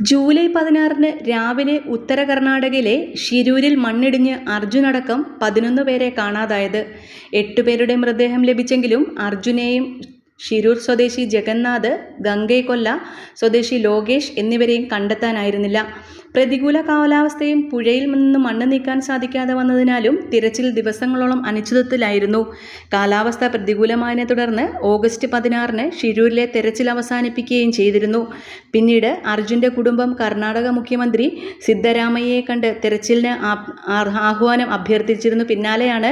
July പതിനാറിന് രാവിലെ ഉത്തര കർണാടകയിലെ ഷിരൂരിൽ മണ്ണിടിഞ്ഞ് അർജുനടക്കം പതിനൊന്ന് പേരെ കാണാതായത്. എട്ടുപേരുടെ മൃതദേഹം ലഭിച്ചെങ്കിലും അർജുനെയും ഷിരൂർ സ്വദേശി ജഗന്നാഥ് ഗംഗൈകൊല്ല സ്വദേശി ലോകേഷ് എന്നിവരെയും കണ്ടെത്താനായിരുന്നില്ല. പ്രതികൂല കാലാവസ്ഥയും പുഴയിൽ നിന്ന് മണ്ണ് നീക്കാൻ സാധിക്കാതെ വന്നതിനാലും തിരച്ചിൽ ദിവസങ്ങളോളം അനിശ്ചിതത്വത്തിലായിരുന്നു കാലാവസ്ഥ പ്രതികൂലമായതിനെ തുടർന്ന് ഓഗസ്റ്റ് പതിനാറിന് ഷിരൂരിലെ തെരച്ചിൽ അവസാനിപ്പിക്കുകയും ചെയ്തിരുന്നു. പിന്നീട് അർജുന്റെ കുടുംബം കർണാടക മുഖ്യമന്ത്രി സിദ്ധരാമയ്യയെ കണ്ട് തെരച്ചിലിന് ആഹ്വാനം അഭ്യർത്ഥിച്ചിരുന്നു. പിന്നാലെയാണ്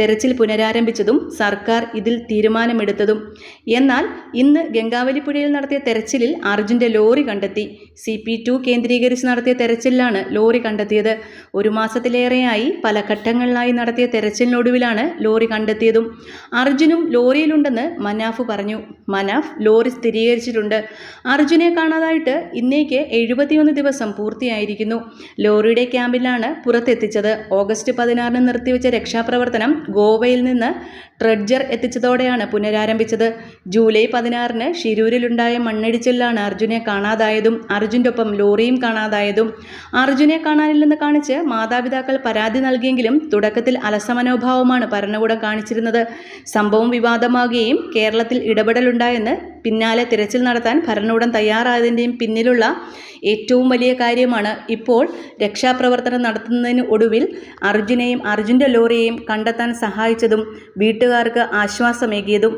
തെരച്ചിൽ പുനരാരംഭിച്ചതും സർക്കാർ ഇതിൽ തീരുമാനമെടുത്തതും. എന്നാൽ ഇന്ന് ഗംഗാവലിപ്പുഴയിൽ നടത്തിയ തെരച്ചിലിൽ അർജുന്റെ ലോറി കണ്ടെത്തി. സി പി ടു കേന്ദ്രീകരിച്ച് നടത്തിയ തെരച്ചിലിലാണ് ലോറി കണ്ടെത്തിയത്. ഒരു മാസത്തിലേറെയായി പല ഘട്ടങ്ങളിലായി നടത്തിയ തെരച്ചിലിനൊടുവിലാണ് ലോറി കണ്ടെത്തിയതും. അർജുനും ലോറിയിലുണ്ടെന്ന് മനാഫ് പറഞ്ഞു. മനാഫ് ലോറി സ്ഥിരീകരിച്ചിട്ടുണ്ട്. അർജുനെ കാണാതായിട്ട് ഇന്നേക്ക് എഴുപത്തിയൊന്ന് ദിവസം പൂർത്തിയായിരിക്കുന്നു. ലോറിയുടെ ക്യാമ്പിലാണ് പുറത്തെത്തിച്ചത്. ഓഗസ്റ്റ് പതിനാറിന് നിർത്തിവെച്ച രക്ഷാപ്രവർത്തനം ഗോവയിൽ നിന്ന് ട്രഡ്ജർ എത്തിച്ചതോടെയാണ് പുനരാരംഭിച്ചത്. ജൂലൈ പതിനാറിന് ഷിരൂരിലുണ്ടായ മണ്ണിടിച്ചിലാണ് അർജുനെ കാണാതായതും അർജുന്റെ ഒപ്പം ലോറിയും കാണാതായതും. അർജുനെ കാണാനില്ലെന്ന് കാണിച്ച് മാതാപിതാക്കൾ പരാതി നൽകിയെങ്കിലും തുടക്കത്തിൽ അലസമനോഭാവമാണ് ഭരണകൂടം കാണിച്ചിരുന്നത്. സംഭവം വിവാദമാകുകയും കേരളത്തിൽ ഇടപെടലുണ്ടായെന്ന് പിന്നാലെ തിരച്ചിൽ നടത്താൻ ഭരണകൂടം തയ്യാറായതിന്റെയും പിന്നിലുള്ള ഏറ്റവും വലിയ കാര്യമാണ് ഇപ്പോൾ രക്ഷാപ്രവർത്തനം നടത്തുന്നതിന് ഒടുവിൽ അർജുനെയും അർജുന്റെ ലോറിയെയും കണ്ടെത്താൻ സഹായിച്ചതും വീട്ടുകാർക്ക് ആശ്വാസമേകിയതും